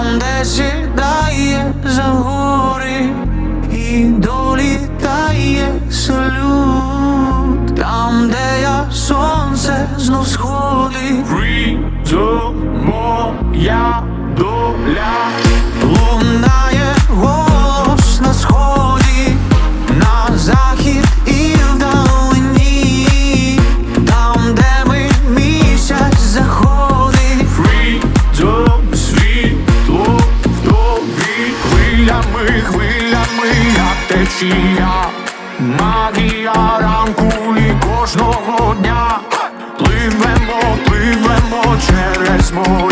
там, де сідає за гори і долітає салют, там, де я сонце знов сходить, Різо моя доля. Течія. Магія ранку і кожного дня. Пливемо, пливемо через моря.